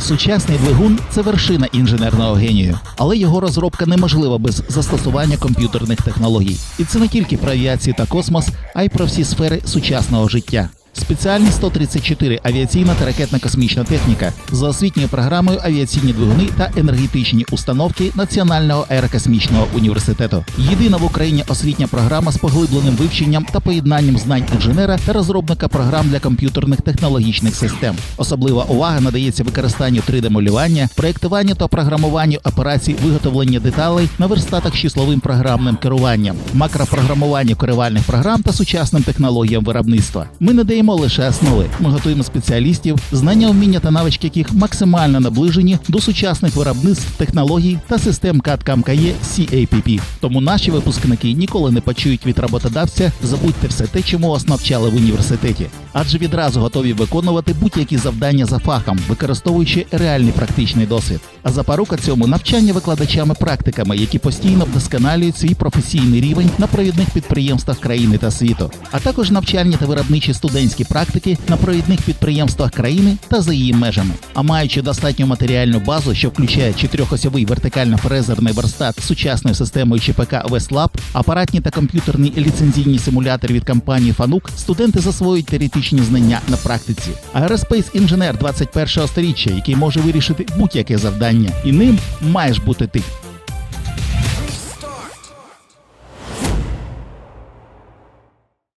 Сучасний двигун це вершина інженерного генію, але його розробка неможлива без застосування комп'ютерних технологій. І це не тільки про авіацію та космос, а й про всі сфери сучасного життя. Спеціальність 134 авіаційна та ракетна космічна техніка за освітньою програмою авіаційні двигуни та енергетичні установки Національного аерокосмічного університету. Єдина в Україні освітня програма з поглибленим вивченням та поєднанням знань інженера та розробника програм для комп'ютерних технологічних систем. Особлива увага надається використанню 3D-малювання, проєктуванню та програмуванню операцій виготовлення деталей на верстатах з числовим програмним керуванням, макропрограмуванню керувальних програм та сучасним технологіям виробництва. Ми не даємо лише основи. Ми готуємо спеціалістів, знання, вміння та навички яких максимально наближені до сучасних виробництв, технологій та систем CAD-CAM-CAE CAPP. Тому наші випускники ніколи не почують від роботодавця забудьте все те, чому вас навчали в університеті, адже відразу готові виконувати будь-які завдання за фахом, використовуючи реальний практичний досвід. А запорука цьому навчання викладачами практиками, які постійно вдосконалюють свій професійний рівень на провідних підприємствах країни та світу, а також навчальні та виробничі студентські практики на провідних підприємствах країни та за її межами. А маючи достатню матеріальну базу, що включає чотирьохосьовий вертикально-фрезерний верстат з сучасною системою ЧПК Westlab, апаратні та комп'ютерні ліцензійні симулятори від компанії Fanuc, студенти засвоюють теоретичні знання на практиці. Аероспейс інженер 21-го сторіччя, який може вирішити будь-яке завдання, і ним маєш бути ти.